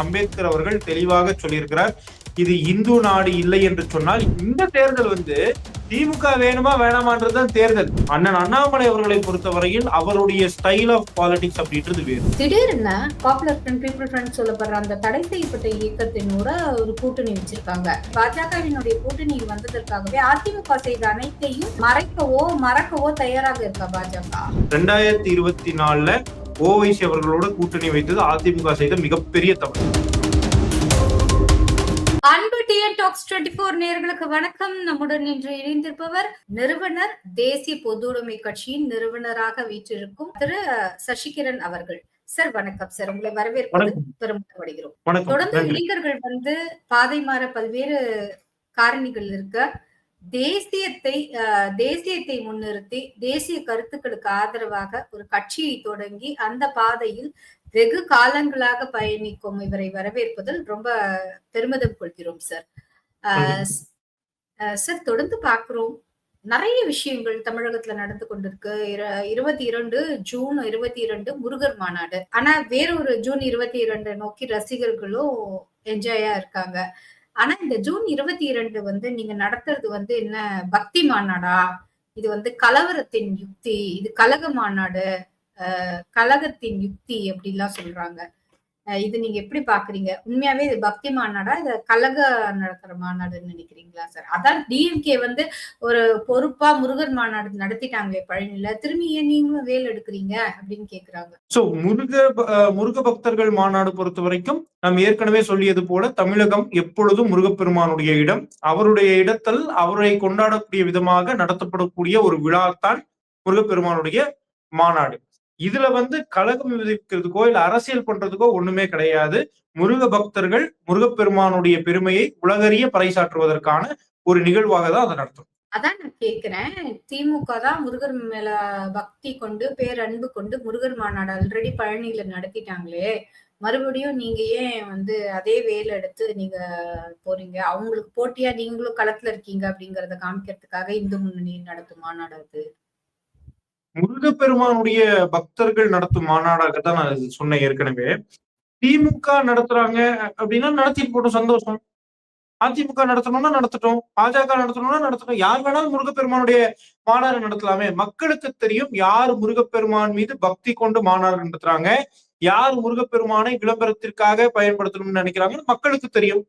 அம்பேத்கர் அவர்கள் தெளிவாக சொல்லியிருக்கிறார் இது இந்து நாடு இல்லை என்று சொன்னால் இந்த தேர்தல் வந்து திமுக வேணுமா வேணாமான்றதுதான் தேர்தல். அண்ணன் அண்ணாமலை அவர்களை பொறுத்தவரையில் அவருடைய ஸ்டைல் ஆஃப் பாலிடிக்ஸ் அப்படின்றது வேறு. திடீர்னு பாப்புலர் ஃப்ரண்ட் பீப்புள் ஃப்ரண்ட் சொல்லப்படுற அந்த தடை செய்யப்பட்ட இயக்கத்தினோட ஒரு கூட்டணி வச்சிருக்காங்க. பாஜகவினுடைய கூட்டணி வந்ததற்காகவே அதிமுக செய்த அனைத்தையும் மறைக்கவோ மறக்கவோ தயாராக இருக்கா பாஜக? ரெண்டாயிரத்தி இருபத்தி நாலுல ஓவைசி அவர்களோட கூட்டணி வைத்தது அதிமுக செய்த மிகப்பெரிய தவறு. அன்பு டிஎன் டாக்ஸ் டுவெண்ட்டி போர் நேர்களுக்கு வணக்கம். நம்முடன் இன்று இணைந்திருப்பவர் நிறுவனர் தேசிய பொதுவுடைமை கட்சியின் நிறுவனராக வீற்றிருக்கும் திரு சசிகிரண் அவர்கள். சார் வணக்கம் சார். உங்களை வரவேற்பது பெருமைப்படுகிறோம் தொடர்ந்து இளைஞர்கள் வந்து பாதை மாற பல்வேறு காரணிகள் இருக்க தேசியத்தை அஹ், தேசியத்தை முன்னிறுத்தி தேசிய கருத்துக்களுக்கு ஆதரவாக ஒரு கட்சியை தொடங்கி அந்த பாதையில் வெகு காலங்களாக பயணிக்கும் இவரை வரவேற்பதில் ரொம்ப பெருமிதம் கொள்கிறோம் சார். சார் தொடர்ந்து பார்க்கிறோம். நிறைய விஷயங்கள் தமிழகத்துல நடந்து கொண்டிருக்கு. இர- இருபத்தி இரண்டு ஜூன் இருபத்தி இரண்டு முருகர் மாநாடு. ஆனா வேறொரு ஜூன் இருபத்தி இரண்டு நோக்கி ரசிகர்களும் என்ஜாயா இருக்காங்க. ஆனா இந்த ஜூன் இருபத்தி இரண்டு வந்து நீங்க நடத்துறது வந்து என்ன பக்தி மாநாடா? இது வந்து கலவரத்தின் யுக்தி இது கலக மாநாடு அஹ் கலகத்தின் யுக்தி அப்படிலாம் சொல்றாங்க. அஹ் இது நீங்க எப்படி பாக்குறீங்க? உண்மையாவே இது பக்தி மாநாடா? இது கலக நடத்துற மாநாடுன்னு நினைக்கிறீங்களா சார் அதான் டிஎம்கே வந்து ஒரு பொறுப்பா முருகர் மாநாடு நடத்திட்டாங்களே பழனியில திரும்பி ஏன் நீங்களும் வேல் எடுக்கிறீங்க அப்படின்னு கேக்குறாங்க. சோ முருக முருக பக்தர்கள் மாநாடு பொறுத்த வரைக்கும் நாம் ஏற்கனவே சொல்லியது போல தமிழகம் எப்பொழுதும் முருகப்பெருமானுடைய இடம். அவருடைய இடத்தில் அவரை கொண்டாடக்கூடிய விதமாக நடத்தப்படக்கூடிய ஒரு விழாத்தான் முருகப்பெருமானுடைய மாநாடு. இதுல வந்து கழகம் விதிக்கிறதுக்கோ இல்ல அரசியல் பண்றதுக்கோ ஒண்ணுமே கிடையாது. முருக பக்தர்கள் முருகப்பெருமானுடைய பெருமையை உலகறிய பறைசாற்றுவதற்கான ஒரு நிகழ்வாக தான் அதை நடத்தும். அதான் நான் கேக்குறேன். திமுக தான் முருகர் மேல பக்தி கொண்டு பேரன்பு கொண்டு முருகர் மாநாடு ஆல்ரெடி பழனியில நடத்திட்டாங்களே. மறுபடியும் நீங்க ஏன் வந்து அதே வேலை எடுத்து நீங்க போறீங்க? அவங்களுக்கு போட்டியா நீங்களும் களத்துல இருக்கீங்க அப்படிங்கறத காமிக்கிறதுக்காக இந்து முன்னணி நடத்தும் மாநாடு அது. முருகப்பெருமானுடைய பக்தர்கள் நடத்தும் மாநாடாக தான் நான் சொன்னேன் ஏற்கனவே. திமுக நடத்துறாங்க அப்படின்னா நடத்திட்டு போட்டோம் சந்தோஷம். அதிமுக நடத்தணும்னா நடத்தட்டும் பாஜக நடத்தணும்னா நடத்தட்டும். யார் வேணாலும் முருகப்பெருமானுடைய மாநாடு நடத்தலாமே. மக்களுக்கு தெரியும் யார் முருகப்பெருமான் மீது பக்தி கொண்டு மாநாடு நடத்துறாங்க யார் முருகப்பெருமானை விளம்பரத்திற்காக பயன்படுத்தணும்னு நினைக்கிறாங்கன்னு மக்களுக்கு தெரியும்.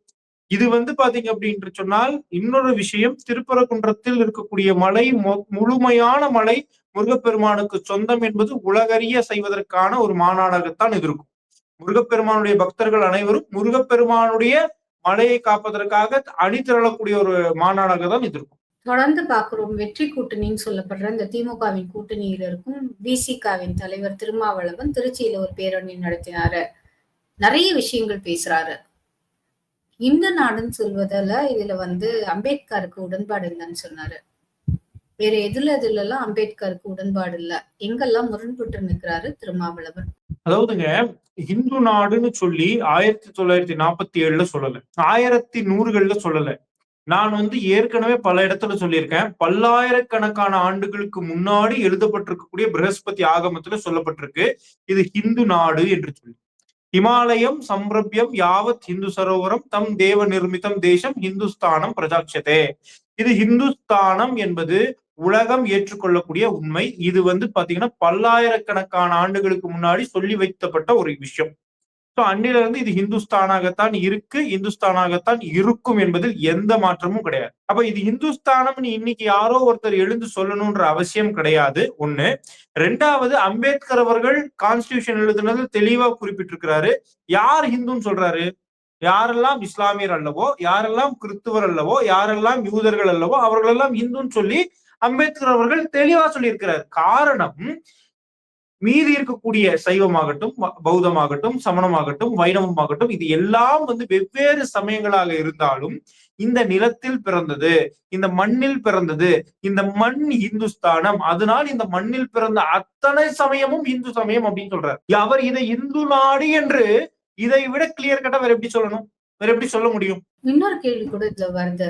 இது வந்து பாத்தீங்க அப்படின்னு சொன்னால் இன்னொரு விஷயம் திருப்பரங்குன்றத்தில் இருக்கக்கூடிய மலை முழுமையான மலை முருகப்பெருமானுக்கு சொந்தம் என்பது உலகறிய செய்வதற்கான ஒரு மாநாடாகத்தான் இது இருக்கும். முருகப்பெருமானுடைய பக்தர்கள் அனைவரும் முருகப்பெருமானுடைய மலையை காப்பதற்காக அணி திரளக்கூடிய ஒரு மாநாடாக தான் இது இருக்கும். தொடர்ந்து பார்க்கிறோம். வெற்றி கூட்டணின்னு சொல்லப்படுற இந்த திமுகவின் கூட்டணியில இருக்கும் விசிகாவின் தலைவர் திருமாவளவன் திருச்சியில ஒரு பேரணி நடத்தினாரு. நிறைய விஷயங்கள் பேசுறாரு. இந்த நாடுன்னு சொல்வதால இதுல வந்து அம்பேத்கருக்கு உடன்பாடு இல்லைன்னு சொன்னாரு. வேற எதுல இதுல எல்லாம் அம்பேத்கருக்கு உடன்பாடு இல்ல? எங்கெல்லாம் முரண்பட்டு நிற்கிறாரு திருமாவளவன்? அதாவதுங்க இந்து நாடுன்னு சொல்லி ஆயிரத்தி தொள்ளாயிரத்தி நாற்பத்தி ஏழுல சொல்லல. ஆயிரத்தி நூறுகள்ல சொல்லல. நான் வந்து ஏற்கனவே பல இடத்துல சொல்லியிருக்கேன். பல்லாயிரக்கணக்கான ஆண்டுகளுக்கு முன்னாடி எழுதப்பட்டிருக்கக்கூடிய பிரகஸ்பதி ஆகமத்துல சொல்லப்பட்டிருக்கு. இது ஹிந்து நாடு என்று சொல்லி. ஹிமாலயம் சம்பிரபியம் யாவத் ஹிந்து சரோவரம் தம் தேவ நிர்மிதம் தேசம் ஹிந்துஸ்தானம் பிரஜாட்சதே இது ஹிந்துஸ்தானம் என்பது உலகம் ஏற்றுக்கொள்ளக்கூடிய உண்மை. இது வந்து பாத்தீங்கன்னா பல்லாயிரக்கணக்கான ஆண்டுகளுக்கு முன்னாடி சொல்லி வைக்கப்பட்ட ஒரு விஷயம். சோ அன்னிலிருந்து இது ஹிந்துஸ்தானாகத்தான் இருக்கு இந்துஸ்தானாகத்தான் இருக்கும் என்பதில் எந்த மாற்றமும் கிடையாது. அப்ப இது இந்துஸ்தானம்னு இன்னைக்கு யாரோ ஒருத்தர் எழுந்து சொல்லணும்ன்ற அவசியம் கிடையாது. ஒண்ணு. ரெண்டாவது அம்பேத்கர் அவர்கள் கான்ஸ்டியூஷன் எழுதுனது தெளிவா குறிப்பிட்டிருக்கிறாரு. யார் ஹிந்துன்னு சொல்றாரு? யாரெல்லாம் இஸ்லாமியர் அல்லவோ யாரெல்லாம் கிறிஸ்துவர் அல்லவோ யாரெல்லாம் யூதர்கள் அல்லவோ அவர்களெல்லாம் இந்துன்னு சொல்லி அம்பேத்கர் அவர்கள் தெளிவா சொல்லியிருக்கிறார். காரணம் மீதி இருக்கக்கூடிய சைவமாகட்டும் ப- பௌத்தமாகட்டும் சமணமாகட்டும் வைணவமாகட்டும் இது எல்லாம் வந்து வெவ்வேறு சமயங்களாக இருந்தாலும் இந்த நிலத்தில் பிறந்தது இந்த மண்ணில் பிறந்தது இந்த மண் இந்துஸ்தானம் அதனால் இந்த மண்ணில் பிறந்த அத்தனை சமயமும் இந்து சமயம் அப்படின்னு சொல்றாரு. அவர் இதை இந்து நாடு என்று இதை விட கிளியர் கட்டா வேற எப்படி சொல்லணும்? வேற எப்படி சொல்ல முடியும்? இன்னொரு கேள்வி கூட இதுல வருது.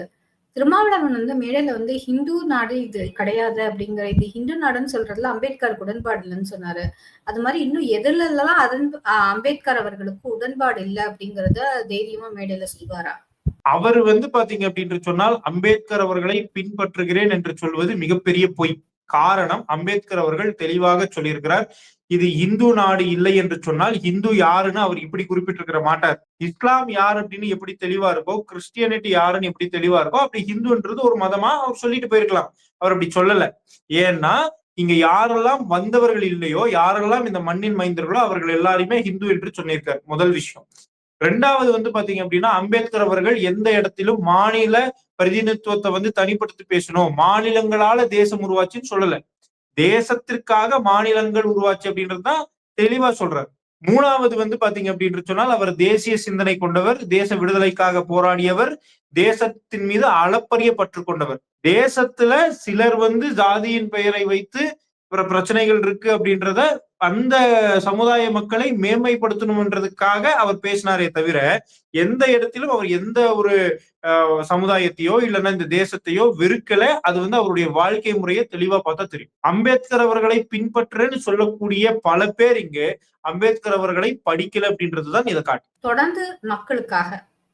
திருமாவளவன் வந்து மேடையில வந்து ஹிந்து நாடு இது கிடையாது அப்படிங்கிற இது ஹிந்து நாடுன்னு சொல்றதுல அம்பேத்கருக்கு உடன்பாடு இல்லைன்னு சொன்னாரு. அது மாதிரி இன்னும் எதுல எல்லாம் அதன் அஹ் அம்பேத்கர் அவர்களுக்கு உடன்பாடு இல்லை அப்படிங்கறத தைரியமா மேடையில சொல்வாரா? அவர் வந்து பாத்தீங்க அப்படின்னு சொன்னால் அம்பேத்கர் அவர்களை பின்பற்றுகிறேன் என்று சொல்வது மிகப்பெரிய பொய். காரணம் அம்பேத்கர் அவர்கள் தெளிவாக சொல்லியிருக்கிறார். இது இந்து நாடு இல்லை என்று சொன்னால் இந்து யாருன்னு அவர் இப்படி குறிப்பிட்டிருக்கிற மாட்டார். இஸ்லாம் யார் அப்படின்னு எப்படி தெளிவா இருக்கோ கிறிஸ்டியனிட்டி யாருன்னு எப்படி தெளிவா இருக்கோ அப்படி ஹிந்துன்றது ஒரு மதமா அவர் சொல்லிட்டு போயிருக்கலாம். அவர் அப்படி சொல்லல. ஏன்னா இங்க யாரெல்லாம் வந்தவர்கள் இல்லையோ யாரெல்லாம் இந்த மண்ணின் மைந்தர்களோ அவர்கள் எல்லாருமே ஹிந்து என்று சொன்னிருக்கார் முதல் விஷயம். ரெண்டாவது வந்து பாத்தீங்க அப்படின்னா அம்பேத்கர் அவர்கள் எந்த இடத்திலும் மாநில பிரதிநிதித்துவத்தை வந்து தனிப்படுத்தி பேசணும். மாநிலங்களால தேசம் உருவாச்சுன்னு சொல்லல. தேசத்திற்காக மாநிலங்கள் உருவாச்சு அப்படின்றது தான் தெளிவா சொல்றாரு. மூணாவது வந்து பாத்தீங்க அப்படின்னு சொன்னால் அவர் தேசிய சிந்தனை கொண்டவர் தேச விடுதலைக்காக போராடியவர் தேசத்தின் மீது அளப்பரிய பற்று கொண்டவர். தேசத்துல சிலர் வந்து ஜாதியின் பெயரை வைத்து பிரச்சனைகள் இருக்கு அப்படின்றத அந்த சமுதாய மக்களை மேன்மைப்படுத்தணும்ன்றதுக்காக அவர் பேசினாரே தவிர எந்த இடத்திலும் அவர் எந்த ஒரு அஹ், சமுதாயத்தையோ இல்லைன்னா இந்த தேசத்தையோ வெறுக்கல. அது வந்து அவருடைய வாழ்க்கை முறையை தெளிவா பார்த்தா தெரியும். அம்பேத்கர் அவர்களை பின்பற்றுன்னு சொல்லக்கூடிய பல பேர் இங்கு அம்பேத்கர் அவர்களை படிக்கல அப்படின்றதுதான் இதை காட்டு. தொடர்ந்து மக்களுக்காக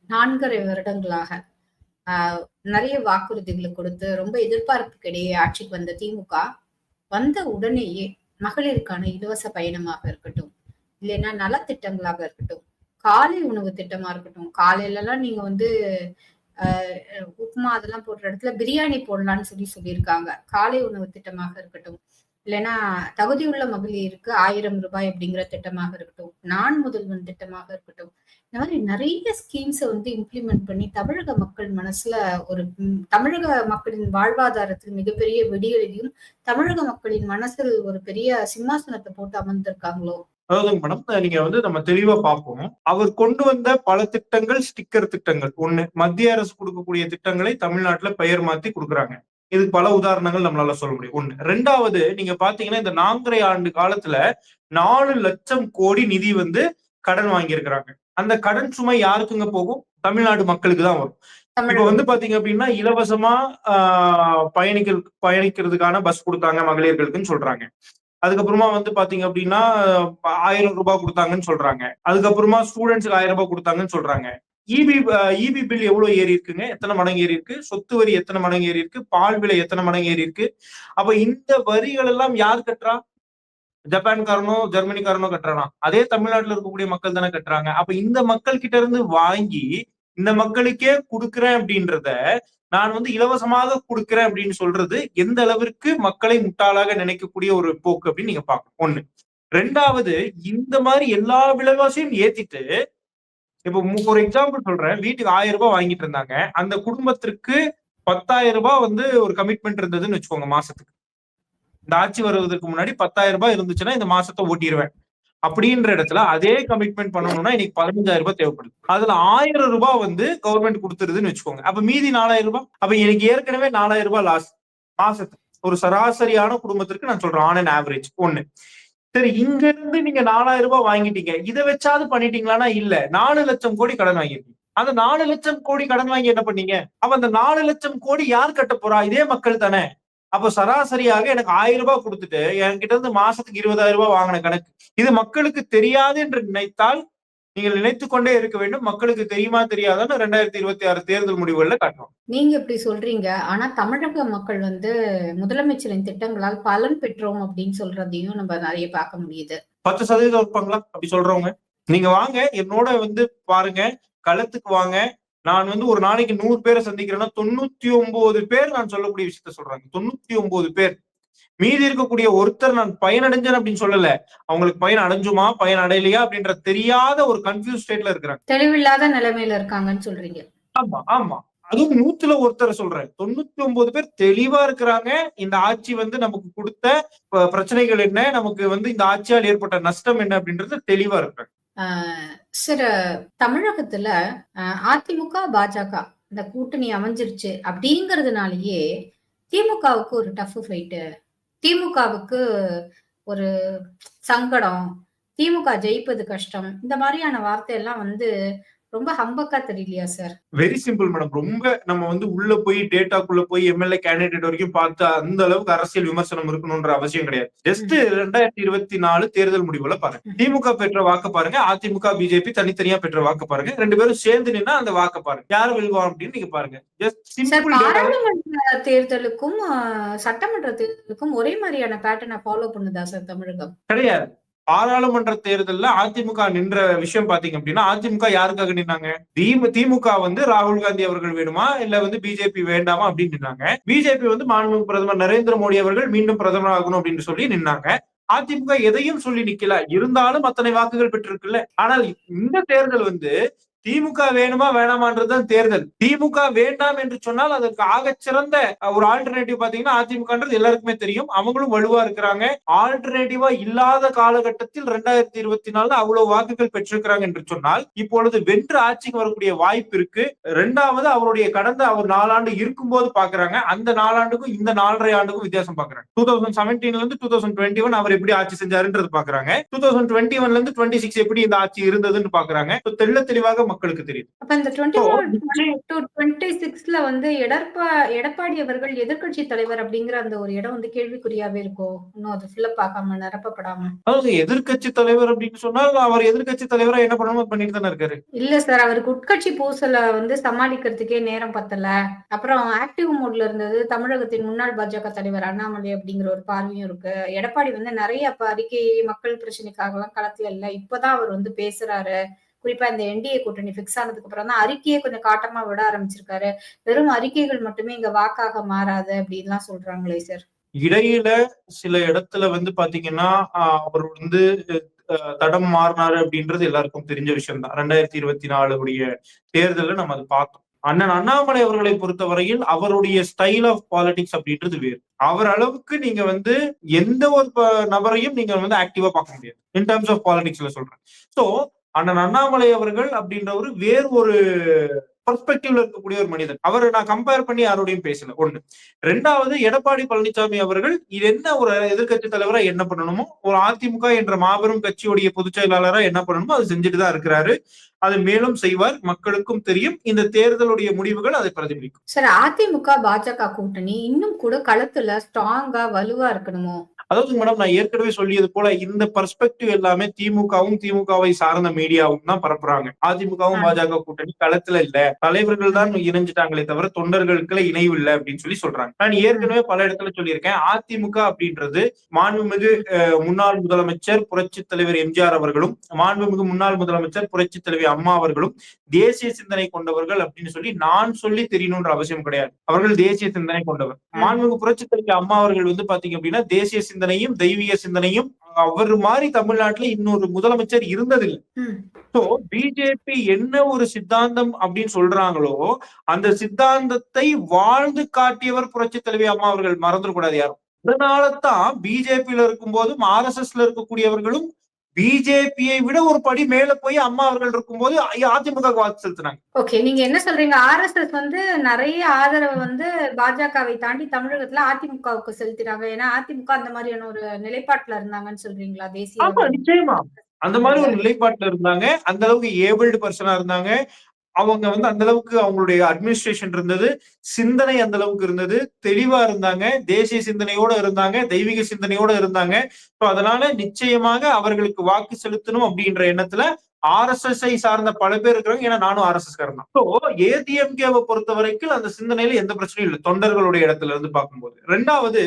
நான்கரை வருடங்களாக ஆஹ், நிறைய வாக்குறுதிகளை கொடுத்து ரொம்ப எதிர்பார்ப்புக்கிடையே ஆட்சிக்கு வந்த திமுக வந்த உடனேயே மகளிருக்கான இலவச பயணமாக இருக்கட்டும் இல்லைன்னா நலத்திட்டங்களாக இருக்கட்டும் காலை உணவு திட்டமா இருக்கட்டும் காலையில எல்லாம் நீங்க வந்து ஆஹ், உப்புமா அதெல்லாம் போடுற இடத்துல பிரியாணி போடலாம்னு சொல்லி சொல்லியிருக்காங்க. காலை உணவு திட்டமாக இருக்கட்டும் இல்லைன்னா தகுதியுள்ள மகளிருக்கு ஆயிரம் ரூபாய் அப்படிங்கிற திட்டமாக இருக்கட்டும் நான் முதல்வன் திட்டமாக இருக்கட்டும் இந்த மாதிரி நிறைய ஸ்கீம்ஸை வந்து இம்ப்ளிமெண்ட் பண்ணி தமிழக மக்கள் மனசுல ஒரு தமிழக மக்களின் வாழ்வாதாரத்தில் மிகப்பெரிய வெடியெழுதியும் தமிழக மக்களின் மனசில் ஒரு பெரிய சிம்மாசனத்தை போட்டு அமர்ந்திருக்காங்களோ? அதாவது மேடம் நீங்க வந்து நம்ம தெளிவா பார்ப்போம். அவர் கொண்டு வந்த பல திட்டங்கள் ஸ்டிக்கர் திட்டங்கள். ஒண்ணு மத்திய அரசு கொடுக்கக்கூடிய திட்டங்களை தமிழ்நாட்டுல பெயர் மாத்தி கொடுக்குறாங்க. இதுக்கு பல உதாரணங்கள் நம்மளால சொல்ல முடியும். ஒண்ணு. ரெண்டாவது நீங்க பாத்தீங்கன்னா இந்த நான்கரை ஆண்டு காலத்துல நாலு லட்சம் கோடி நிதி வந்து கடன் வாங்கியிருக்கிறாங்க. அந்த கடன் சுமை யாருக்குங்க போகும்? தமிழ்நாடு மக்களுக்கு தான் வரும். இப்ப வந்து பாத்தீங்க அப்படின்னா இலவசமா ஆஹ், பயணிக்கிறதுக்கான பஸ் கொடுத்தாங்க மகளிர்களுக்குன்னு சொல்றாங்க. அதுக்கப்புறமா வந்து பாத்தீங்க அப்படின்னா ஆயிரம் ரூபாய் கொடுத்தாங்கன்னு சொல்றாங்க. அதுக்கப்புறமா ஸ்டூடெண்ட்ஸுக்கு ஆயிரம் ரூபாய் கொடுத்தாங்கன்னு சொல்றாங்க. இபி இபி பில் எவ்வளவு ஏறி இருக்குங்க எத்தனை மடங்கு ஏறி இருக்கு சொத்து வரி எத்தனை மடங்கு ஏறி இருக்கு பால் விலை எத்தனை மடங்கு ஏறி இருக்கு அப்ப இந்த வரிகள் எல்லாம் யார் கட்டுறா? ஜப்பான்காரனோ ஜெர்மனிக்காரனோ கட்டுறானா? அதே தமிழ்நாட்டுல இருக்கக்கூடிய மக்கள் தானே கட்டுறாங்க. அப்ப இந்த மக்கள் கிட்ட இருந்து வாங்கி இந்த மக்களுக்கே கொடுக்குறேன் அப்படின்றத நான் வந்து இலவசமாக கொடுக்குறேன் அப்படின்னு சொல்றது எந்த அளவிற்கு மக்களை முட்டாளாக நினைக்கக்கூடிய ஒரு போக்கு அப்படின்னு நீங்க பாக்கணும் ஒண்ணு. ரெண்டாவது இந்த மாதிரி எல்லா விலைவாசியும் ஏத்திட்டு இப்ப ஒரு எக்ஸாம்பிள் சொல்றேன். வீட்டுக்கு ஆயிரம் ரூபாய் வாங்கிட்டு இருந்தாங்க. அந்த குடும்பத்திற்கு பத்தாயிரம் ரூபாய் வந்து ஒரு கமிட்மெண்ட் இருந்ததுன்னு வச்சுக்கோங்க மாசத்துக்கு. இந்த ஆட்சி வருவதற்கு முன்னாடி பத்தாயிரம் ரூபாய் இருந்துச்சுன்னா இந்த மாசத்தை ஓட்டிடுவேன் அப்படின்ற இடத்துல அதே கமிட்மெண்ட் பண்ணணும்னா இன்னைக்கு பதினஞ்சாயிரம் ரூபாய் தேவைப்படுது. அதுல ஆயிரம் ரூபாய் வந்து கவர்மெண்ட் கொடுத்துருதுன்னு வச்சுக்கோங்க. அப்ப மீதி நாலாயிரம் ரூபாய்? அப்ப எனக்கு ஏற்கனவே நாலாயிரம் ரூபாய் லாஸ் மாசத்துக்கு ஒரு சராசரியான குடும்பத்திற்கு நான் சொல்றேன் ஆன் அண்ட் ஆவரேஜ் ஒண்ணு. சரி இங்க இருந்து நீங்க நாலாயிரம் ரூபாய் வாங்கிட்டீங்க. இதை வச்சாவது பண்ணிட்டீங்களான்னா இல்ல. நாலு லட்சம் கோடி கடன் வாங்கிருக்கீங்க அந்த நாலு லட்சம் கோடி கடன் வாங்கி என்ன பண்ணீங்க? அப்ப அந்த நாலு லட்சம் கோடி யார் கட்ட போறா? இதே மக்கள் தானே. அப்ப சராசரியாக எனக்கு ஆயிரம் ரூபாய் கொடுத்துட்டு என்கிட்ட இருந்து மாசத்துக்கு இருபதாயிரம் ரூபாய் வாங்கின கணக்கு. இது மக்களுக்கு தெரியாது என்று நினைத்தால் நீங்கள் நினைத்து கொண்டே இருக்க வேண்டும். மக்களுக்கு தெரியுமா தெரியாதான்னு ரெண்டாயிரத்தி இருபத்தி ஆறு தேர்தல் முடிவுகள்ல காட்டணும் நீங்க இப்படி சொல்றீங்க. ஆனா தமிழக மக்கள் வந்து முதலமைச்சரின் திட்டங்களால் பலன் பெற்றோம் அப்படின்னு சொல்றதையும் நம்ம நிறைய பார்க்க முடியுது. பத்து சதவீதம் இருப்பாங்களா? அப்படி சொல்றவங்க. நீங்க வாங்க என்னோட வந்து பாருங்க. களத்துக்கு வாங்க. நான் வந்து ஒரு நாளைக்கு நூறு பேரை சந்திக்கிறேன்னா தொண்ணூத்தி ஒன்பது பேர் நான் சொல்லக்கூடிய விஷயத்த சொல்றாங்க. தொண்ணூத்தி ஒன்பது பேர். மீதி இருக்கக்கூடிய ஒருத்தர் நான் பயனடைஞ்சேன் அப்படின்னு சொல்லல. அவங்களுக்கு பயன் அடைஞ்சுமா? பயன் அடையலையா? அப்படின்ற தெரியாத ஒரு கன்ஃபியூஸ் ஸ்டேட்ல இருக்கிறாங்க. தெளிவில்லாத நிலைமையில இருக்காங்கன்னு சொல்றீங்க. ஆமா ஆமா. அதுவும் நூத்துல ஒருத்தர் சொல்றேன். தொண்ணூத்தி ஒன்பது பேர் தெளிவா இருக்கிறாங்க. இந்த ஆட்சி வந்து நமக்கு கொடுத்த பிரச்சனைகள் என்ன? நமக்கு வந்து இந்த ஆட்சியால் ஏற்பட்ட நஷ்டம் என்ன? அப்படின்றது தெளிவா இருக்கிறாங்க சார் தமிழகத்துல அதிமுக பாஜக இந்த கூட்டணி அமைஞ்சிருச்சு அப்படிங்கறதுனாலயே திமுகவுக்கு ஒரு டஃப் ஃபைட்டு திமுகவுக்கு ஒரு சங்கடம் திமுக ஜெயிப்பது கஷ்டம் இந்த மாதிரியான வார்த்தையெல்லாம் வந்து ரொம்ப ஹம்பக்கா தெரியலையா சார்? வெரி சிம்பிள் மேடம் ரொம்ப நம்ம வந்து உள்ள போய் டேட்டாக்குள்ள போய் எம்எல்ஏ கேண்டிடேட் வரைக்கும் பார்த்து அந்த அளவுக்கு அரசியல் விமர்சனம் இருக்கணும்ன்ற அவசியம் கிடையாது. ஜஸ்ட் ரெண்டாயிரத்தி இருபத்தி நாலு தேர்தல் முடிவுல பாருங்க. திமுக பெற்ற வாக்கு பாருங்க. அதிமுக பிஜேபி தனித்தனியா பெற்ற வாக்கு பாருங்க. ரெண்டு பேரும் சேர்ந்து நின்னா அந்த வாக்கு பாருங்க. யார் வெல்வான் அப்படின்னு நீங்க பாருங்க. ஜஸ்ட் சிம்பிள் தேர்தலுக்கும் சட்டமன்ற தேர்தலுக்கும் ஒரே மாதிரியான பேட்டர்னை ஃபாலோ பண்ணுதா சார் தமிழகம்? கிடையாது. பாராளுமன்ற தேர்தல்ல அதிமுக நின்ற விஷயம் பாத்தீங்க அப்படின்னா அதிமுக யாருக்காக நின்னாங்க? திமு திமுக வந்து ராகுல் காந்தி அவர்கள் வேணுமா? இல்ல வந்து பிஜேபி வேண்டாமா அப்படின்னு நின்னாங்க. பிஜேபி வந்து மாண்புமிகு பிரதமர் நரேந்திர மோடி அவர்கள் மீண்டும் பிரதமர் ஆகணும் அப்படின்னு சொல்லி நின்னாங்க. அதிமுக எதையும் சொல்லி நிக்கல. இருந்தாலும் அத்தனை வாக்குகள் பெற்றிருக்குல்ல. ஆனால் இந்த தேர்தல் வந்து திமுக வேணுமா வேணாமான்றதுதான் தேர்தல். திமுக வேண்டாம் என்று சொன்னால் அதற்கு ஆகச் சிறந்த ஒரு ஆல்டர்னேட்டிவ் பாத்தீங்கன்னா அதிமுகன்றது எல்லாருக்குமே தெரியும். அவங்களும் வலுவா இருக்கிறாங்க. ஆல்டர்னேட்டிவா இல்லாத காலகட்டத்தில் ரெண்டாயிரத்தி இருபத்தி நாலுல அவ்வளவு வாக்குகள் பெற்றிருக்கிறாங்க என்று சொன்னால் இப்பொழுது வென்று ஆட்சிக்கு வரக்கூடிய வாய்ப்பு இருக்கு. ரெண்டாவது அவருடைய கடந்த அவர் நாலாண்டு இருக்கும்போது பாக்குறாங்க அந்த நாலாண்டுக்கும் இந்த நாலரை ஆண்டுக்கும் வித்தியாசம் பாக்குறாங்க டூ தௌசண்ட் செவன்டீன்ல இருந்து டூ தௌசண்ட் டுவெண்ட்டி ஒன் அவர் எப்படி ஆட்சி செஞ்சாருன்றது பாக்குறாங்க டூ தௌசண்ட் டுவெண்ட்டி ஒன்ல இருந்து டுவெண்ட்டி சிக்ஸ் எப்படி இந்த ஆட்சி இருந்ததுன்னு பாக்குறாங்க தெள்ள தெளிவாக மக்களுக்கு தெரியும் அப்ப இந்த டுவெண்ட்டி சிக்ஸ்ல வந்து எடப்பா எடப்பாடி அவர்கள் எதிர்க்கட்சி தலைவர் அப்படிங்கிற அந்த ஒரு இடம் வந்து கேள்விக்குறியாவே இருக்கும் இன்னும் அது ஃபில்லப் ஆகாம நிரப்பப்படாம? அதாவது எதிர்க்கட்சி தலைவர் அப்படின்னு சொன்னால் அவர் எதிர்க்கட்சி தலைவரா என்ன பண்ணணுமோ பண்ணிட்டு தானே இருக்காரு. இல்ல சார் அவருக்கு உட்கட்சி பூசலை வந்து சமாளிக்கிறதுக்கே நேரம் பத்தல. அப்புறம் ஆக்டிவ் மோட்ல இருந்தது தமிழகத்தின் முன்னாள் பாஜக தலைவர் அண்ணாமலை அப்படிங்கிற ஒரு பார்வையும் இருக்கு. எடப்பாடி வந்து நிறைய அறிக்கை மக்கள் பிரச்சனைக்காக எல்லாம் களத்துல இல்ல. இப்பதான் அவர் வந்து பேசுறாரு. குறிப்பா இந்த என்டிஏ கூட்டணி பிக்ஸ் ஆனதுக்கு அப்புறம் தான் அறிக்கையை கொஞ்சம் காட்டமா விட ஆரம்பிச்சிருக்காரு. வெறும் அறிக்கைகள் மட்டுமே இங்க வாக்காக மாறாது அப்படின்லாம் சொல்றாங்களே சார் இடையில சில இடத்துல வந்து பாத்தீங்கன்னா ஆஹ் அவர் வந்து அஹ், தடம் மாறினாரு அப்படின்றது எல்லாருக்கும் தெரிஞ்ச விஷயம் தான் ரெண்டாயிரத்தி இருபத்தி நாலு உடைய நம்ம அதை பார்த்தோம். அண்ணன் அண்ணாமலை அவர்களை பொறுத்தவரையில் அவருடைய ஸ்டைல் ஆஃப் பாலிடிக்ஸ் அப்படின்றது வேறு. அவர் அளவுக்கு நீங்க வந்து எந்த ஒரு நபரையும் நீங்க வந்து ஆக்டிவா பார்க்க முடியாது. இன் டர்ம்ஸ் ஆஃப் பாலிடிக்ஸ்ல சொல்றேன். சோ அண்ணன் அண்ணாமலை அவர்கள் அப்படின்றவர் வேறு ஒரு பர்ஸ்பெக்டிவ்ல இருக்கக்கூடிய ஒரு மனிதன். அவரை நான் கம்பேர் பண்ணி யாரோடையும் பேசல. ஒண்ணு. ரெண்டாவது எடப்பாடி பழனிசாமி அவர்கள் இது என்ன ஒரு எதிர்க்கட்சி தலைவரா என்ன பண்ணணுமோ ஒரு அதிமுக என்ற மாபெரும் கட்சியுடைய பொதுச் செயலாளரா என்ன பண்ணணுமோ அது செஞ்சுட்டு தான் இருக்கிறாரு. அதை மேலும் செய்வார். மக்களுக்கும் தெரியும். இந்த தேர்தலுடைய முடிவுகள் அதை பிரதிபலிக்கும். சார் அதிமுக பாஜக கூட்டணி இன்னும் கூட களத்துல ஸ்ட்ராங்கா வலுவா இருக்கணுமோ? அதாவது மேடம் நான் ஏற்கனவே சொல்லியது போல இந்த பர்ஸ்பெக்டிவ் எல்லாமே திமுகவும் திமுகவை சார்ந்த மீடியாவும் தான் பரப்புறாங்க. அதிமுகவும் பாஜக கூட்டணி களத்துல இல்ல. தலைவர்கள் தான் இணைஞ்சிட்டாங்களே தவிர தொண்டர்களுக்குள்ள இணைவு இல்ல அப்படின்னு சொல்லி சொல்றாங்க. நான் ஏற்கனவே பல இடத்துல சொல்லியிருக்கேன். அதிமுக அப்படின்றது மாண்புமிகு முன்னாள் முதலமைச்சர் புரட்சி தலைவர் எம்ஜிஆர் அவர்களும் மாண்புமிகு முன்னாள் முதலமைச்சர் புரட்சி தலைவி அம்மா அவர்களும் தேசிய சிந்தனை கொண்டவர்கள் அப்படின்னு சொல்லி நான் சொல்லி தெரியணும்ன்ற அவசியம் கிடையாது. அவர்கள் தேசிய சிந்தனை கொண்டவர். மாண்புமிகு புரட்சி தலைவி அம்மா அவர்கள் வந்து பாத்தீங்க அப்படின்னா தேசிய சிந்தனையும் தெய்வீக சிந்தனையும் அவர் மாதிரி தமிழ்நாட்டுல இன்னொரு முதலமைச்சர் இருந்ததில்லை. சோ பிஜேபி என்ன ஒரு சித்தாந்தம் அப்படின்னு சொல்றாங்களோ அந்த சித்தாந்தத்தை வாழ்ந்து காட்டியவர் புரட்சி தலைவி அம்மா அவர்கள் மறந்துடக்கூடாது யாரும் அதனாலதான் பிஜேபியில இருக்கும்போதும் ஆர் எஸ் எஸ்ல இருக்கக்கூடியவர்களும் பிஜேபியை விட ஒரு படி மேல போய் அம்மா அவர்கள் இருக்கும்போது அதிமுக வாக்கு செலுத்தினாங்க. ஓகே நீங்க என்ன சொல்றீங்க? ஆர்எஸ்எஸ் வந்து நிறைய ஆதரவு வந்து பாஜகவை தாண்டி தமிழகத்துல அதிமுகவுக்கு செலுத்தினாங்க. ஏன்னா அதிமுக அந்த மாதிரியான ஒரு நிலைப்பாட்டுல இருந்தாங்கன்னு சொல்றீங்களா? தேசிய நிச்சயமா. அந்த மாதிரி ஒரு நிலைப்பாட்டுல இருந்தாங்க. அந்த அளவுக்கு ஏபிள்டு பர்சனா இருந்தாங்க. அவங்க வந்து அந்த அளவுக்கு அவங்களுடைய அட்மினிஸ்ட்ரேஷன் இருந்தது சிந்தனை அந்த அளவுக்கு இருந்தது தெளிவா இருந்தாங்க தேசிய சிந்தனையோட இருந்தாங்க தெய்வீக சிந்தனையோட இருந்தாங்க. ஸோ அதனால நிச்சயமாக அவர்களுக்கு வாக்கு செலுத்தணும் அப்படின்ற எண்ணத்துல ஆர்எஸ்எஸ்ஐ ஐ சார்ந்த பல பேர் இருக்கிறாங்க. ஏன்னா நானும் ஆர்எஸ்எஸ் காரன் தான் ஸோ ஏடிஎம்கேவை பொறுத்த வரைக்கும் அந்த சிந்தனையில எந்த பிரச்சனையும் இல்லை. தொண்டர்களுடைய இடத்துல இருந்து பார்க்கும்போது. ரெண்டாவது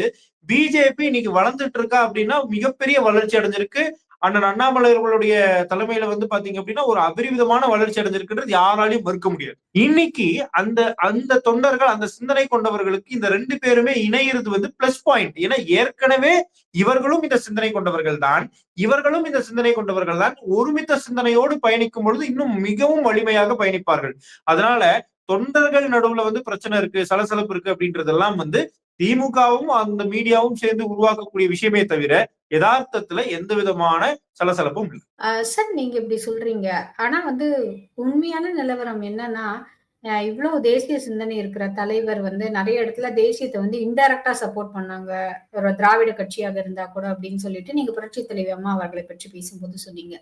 பிஜேபி இன்னைக்கு வளர்ந்துட்டு இருக்கா அப்படின்னா மிகப்பெரிய வளர்ச்சி அடைஞ்சிருக்கு. அண்ணன் அண்ணாமலை அவர்களுடைய தலைமையில வந்து பாத்தீங்க அப்படின்னா ஒரு அபரிவிதமான வளர்ச்சி அடைஞ்சிருக்குன்றது யாராலையும் மறுக்க முடியாது. இன்னைக்கு அந்த அந்த தொண்டர்கள் அந்த சிந்தனை கொண்டவர்களுக்கு இந்த ரெண்டு பேருமே இணையிறது வந்து பிளஸ் பாயிண்ட் ஏன்னா ஏற்கனவே இவர்களும் இந்த சிந்தனை கொண்டவர்கள் தான் இவர்களும் இந்த சிந்தனை கொண்டவர்கள் தான் ஒருமித்த சிந்தனையோடு பயணிக்கும் பொழுது இன்னும் மிகவும் வலிமையாக பயணிப்பார்கள். அதனால தொண்டர்கள் நடுவுல வந்து பிரச்சனை இருக்கு சலசலப்பு இருக்கு அப்படின்றதெல்லாம் வந்து திமுகவும் அந்த மீடியாவும் சேர்ந்து உருவாக்கக்கூடிய விஷயமே தவிர யதார்த்தத்துல எந்த விதமான சலசலப்பும் இல்லை. சார் நீங்க இப்படி சொல்றீங்க. ஆனா வந்து உண்மையான நிலவரம் என்னன்னா இவ்வளவு தேசிய சிந்தனை இருக்கிற தலைவர் வந்து நிறைய இடத்துல தேசியத்தை வந்து இன்டைரக்டா சப்போர்ட் பண்ணாங்க. ஒரு திராவிட கட்சியாக இருந்தா கூட அப்படின்னு சொல்லிட்டு நீங்க புரட்சி தலைவி அம்மா அவர்களை பற்றி பேசும்போது சொன்னீங்க.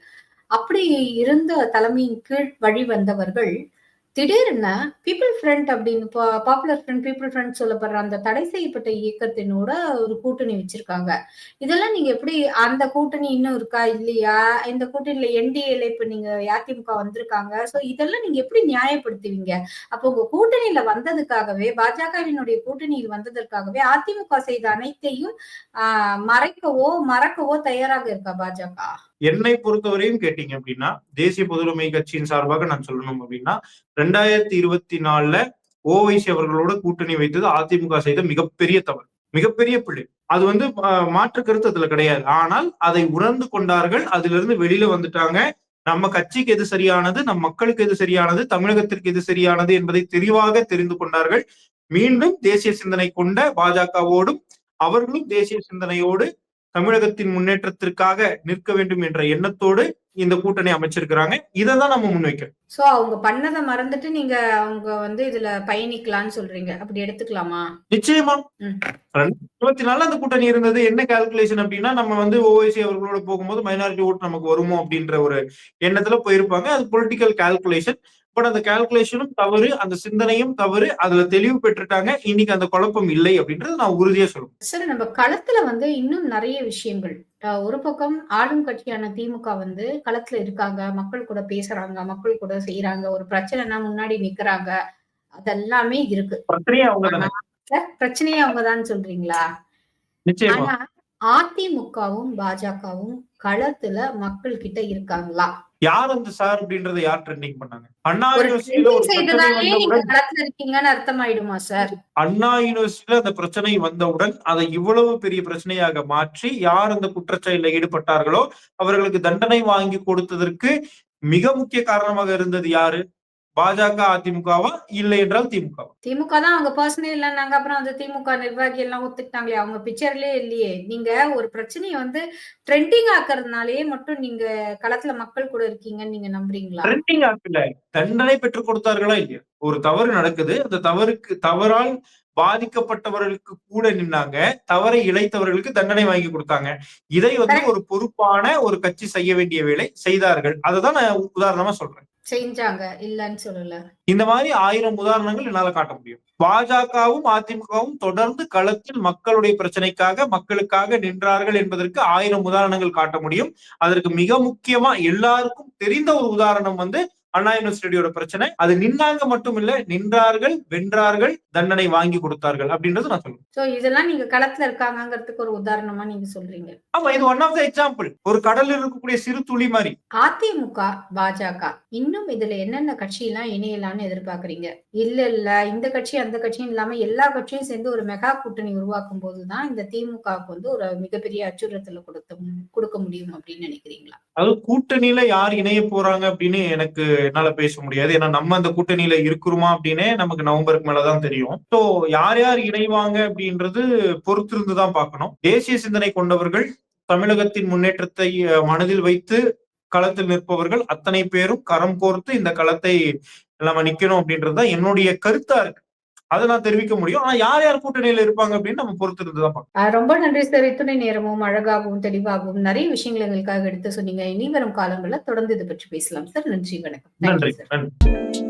அப்படி இருந்த தலைமையின் கீழ் வழி வந்தவர்கள் திடீர்னு பீப்புள் ஃப்ரண்ட் அப்படின்னு பாப்புலர் ஃப்ரண்ட் பீப்புள் ஃப்ரண்ட் சொல்லப்படுற அந்த தடை செய்யப்பட்ட இயக்கத்தினோட ஒரு கூட்டணி வச்சிருக்காங்க. இதெல்லாம் நீங்க எப்படி அந்த கூட்டணி இன்னும் இருக்கா இல்லையா? இந்த கூட்டணியில என்டிஏல இப்ப நீங்க அதிமுக வந்திருக்காங்க. சோ இதெல்லாம் நீங்க எப்படி நியாயப்படுத்துவீங்க? அப்போ உங்க கூட்டணியில வந்ததுக்காகவே பாஜகவினுடைய கூட்டணியில் வந்ததற்காகவே அதிமுக செய்த அனைத்தையும் ஆஹ் மறைக்கவோ மறக்கவோ தயாராக இருக்கா பாஜக? என்னை பொறுத்தவரையும் கேட்டீங்க அப்படின்னா தேசிய பொதுவுடைமை கட்சியின் சார்பாக நான் சொல்லணும் அப்படின்னா ரெண்டாயிரத்தி இருபத்தி நாலுல ஓவைசி அவர்களோட கூட்டணி வைத்தது அதிமுக செய்த மிகப்பெரிய தவறு மிகப்பெரிய பிள்ளை அது வந்து மாற்று கருத்து அதுல கிடையாது. ஆனால் அதை உணர்ந்து கொண்டார்கள். அதிலிருந்து வெளியில வந்துட்டாங்க. நம்ம கட்சிக்கு எது சரியானது நம் மக்களுக்கு எது சரியானது தமிழகத்திற்கு எது சரியானது என்பதை தெளிவாக தெரிந்து கொண்டார்கள். மீண்டும் தேசிய சிந்தனை கொண்ட பாஜகவோடும் அவர்களும் தேசிய சிந்தனையோடு தமிழகத்தின் முன்னேற்றத்திற்காக நிற்க வேண்டும் என்ற எண்ணத்தோடு இந்த கூட்டணி அமைச்சிருக்கிறாங்க. இதை தான் நம்ம முன்வைக்கிறோம் சோ அவங்க பண்ணதை மறந்துட்டு நீங்க அவங்க வந்து இதுல பயணிக்கலாம்னு சொல்றீங்க. அப்படி எடுத்துக்கலாமா? நிச்சயமா. இருபத்தி நாலு அந்த கூட்டணி இருந்தது. என்ன கால்குலேஷன் அப்படின்னா நம்ம வந்து ஓவைசி அவர்களோட போகும்போது மைனாரிட்டி ஓட் நமக்கு வருமோ அப்படின்ற ஒரு எண்ணத்துல போயிருப்பாங்க. அது பொலிட்டிக்கல் கால்குலேஷன் பட் அந்த கால்குலேஷனும் தவறு அந்த சிந்தனையும் தவறு அதுல தெளிவு பெற்றுட்டாங்க. இன்னைக்கு அந்த குழப்பம் இல்லை அப்படின்றது நான் உறுதியா சொல்லுவேன் சார் நம்ம களத்துல வந்து இன்னும் நிறைய விஷயங்கள் ஒரு பக்கம் ஆளும் கட்சியான திமுக வந்து களத்துல இருக்காங்க மக்கள் கூட பேசுறாங்க மக்கள் கூட செய்யறாங்க ஒரு பிரச்சனைனா முன்னாடி நிக்கிறாங்க அதெல்லாமே இருக்கு. பிரச்சனையே அவங்கதான்? சொல்றீங்களா? ஆனா அதிமுகவும் பாஜகவும் களத்துல மக்கள் கிட்ட இருக்காங்களா? யார் அந்த சார் அப்படின்றத யார் ட்ரெண்டிங் பண்ணாங்க? அண்ணா யூனிவர்சிட்டியில ஒரு பிரச்சனை அர்த்தமாயிடுமா சார் அண்ணா யூனிவர்சிட்டியில அந்த பிரச்சனை வந்தவுடன் அதை இவ்வளவு பெரிய பிரச்சனையாக மாற்றி யார் அந்த குற்றச்செயலில் ஈடுபட்டார்களோ அவர்களுக்கு தண்டனை வாங்கி கொடுத்ததற்கு மிக முக்கிய காரணமாக இருந்தது யாரு? பாஜக அதிமுகவா? இல்லை என்றால் திமுகவா? திமுக தான் அவங்க பர்சனே இல்லைன்னாங்க. அப்புறம் அந்த திமுக நிர்வாகி எல்லாம் ஒத்துக்கிட்டாங்களே அவங்க பிக்சர்லயே இல்லையே. நீங்க ஒரு பிரச்சனையை வந்து ட்ரெண்டிங் ஆக்குறதுனாலயே மட்டும் நீங்க களத்துல மக்கள் கூட இருக்கீங்கன்னு நீங்க நம்புறீங்களா? ட்ரெண்டிங் ஆப்பில் தண்டனை பெற்றுக் கொடுத்தார்களா இல்லையா? ஒரு தவறு நடக்குது. அந்த தவறுக்கு தவறால் பாதிக்கப்பட்டவர்களுக்கு கூட நின்னாங்க தவறை இழைத்தவர்களுக்கு தண்டனை வாங்கி கொடுத்தாங்க. இதை வந்து ஒரு பொறுப்பான ஒரு கட்சி செய்ய வேண்டிய வேலை செய்தார்கள். அதுதான் நான் உதாரணமா சொல்றேன். செஞ்சாங்க இல்லன்னு சொல்லல. இந்த மாதிரி ஆயிரம் உதாரணங்கள் என்னால காட்ட முடியும். பாஜகவும் அதிமுகவும் தொடர்ந்து களத்தில் மக்களுடைய பிரச்சனைக்காக மக்களுக்காக நின்றார்கள் என்பதற்கு ஆயிரம் உதாரணங்கள் காட்ட முடியும். அதற்கு மிக முக்கியமா எல்லாருக்கும் தெரிந்த ஒரு உதாரணம் வந்து அண்ணா யூனிவர்சிட்டியோட பிரச்சனை. அது நின்னாங்க மட்டும் இல்ல நின்றார்கள் வென்றார்கள் தண்டனை வாங்கி கொடுத்தார்கள் அப்படின்றது நான் சொல்லுவேன் சோ இதெல்லாம் நீங்க களத்துல இருக்காங்கங்கிறதுக்கு ஒரு உதாரணமா நீங்க சொல்றீங்க. ஆமா இது ஒன் ஆஃப் த எக்ஸாம்பிள் ஒரு கடலில் இருக்கக்கூடிய சிறு துளி மாதிரி. அதிமுக பாஜக இன்னும் இதுல என்னென்ன கட்சி எல்லாம் இணையலாம்னு எதிர்பார்க்கறீங்க? இல்ல இல்ல இந்த கட்சி அந்த கட்சியும் இல்லாம எல்லா கட்சியும் சேர்ந்து ஒரு மெகா கூட்டணி உருவாக்கும் போதுதான் இந்த திமுகவுக்கு வந்து ஒரு மிகப்பெரிய அச்சுறுத்தலை கொடுத்த கொடுக்க முடியும் அப்படின்னு நினைக்கிறீங்களா? அது கூட்டணியில யார் இணைய போறாங்க அப்படின்னு எனக்கு என்னால பேச முடியாது. ஏன்னா நம்ம அந்த கூட்டணியில இருக்கிறோமா அப்படின்னே நமக்கு நவம்பருக்கு மேலதான் தெரியும். ஸோ யார் யார் இணைவாங்க அப்படின்றது பொறுத்திருந்து தான் பார்க்கணும். தேசிய சிந்தனை கொண்டவர்கள் தமிழகத்தின் முன்னேற்றத்தை மனதில் வைத்து களத்தில் நிற்பவர்கள் அத்தனை பேரும் கரம் கோர்த்து இந்த களத்தை நம்ம நிக்கணும் அப்படின்றது தான் என்னுடைய கருத்தா இருக்கு. அதை நான் தெரிவிக்க முடியும். ஆனா யார் யார் கூட்டணியில இருப்பாங்க அப்படின்னு நம்ம பொறுத்திருந்து தான் பார்க்கணும். ஆஹ் ரொம்ப நன்றி சார். இத்துணை நேரமும் அழகாகவும் தெளிவாகவும் நிறைய விஷயங்கள் எங்களுக்காக எடுத்து சொன்னீங்க. இனி வரும் காலங்களில் தொடர்ந்து இதை பற்றி பேசலாம் சார். நன்றி வணக்கம். நன்றி. நன்றி.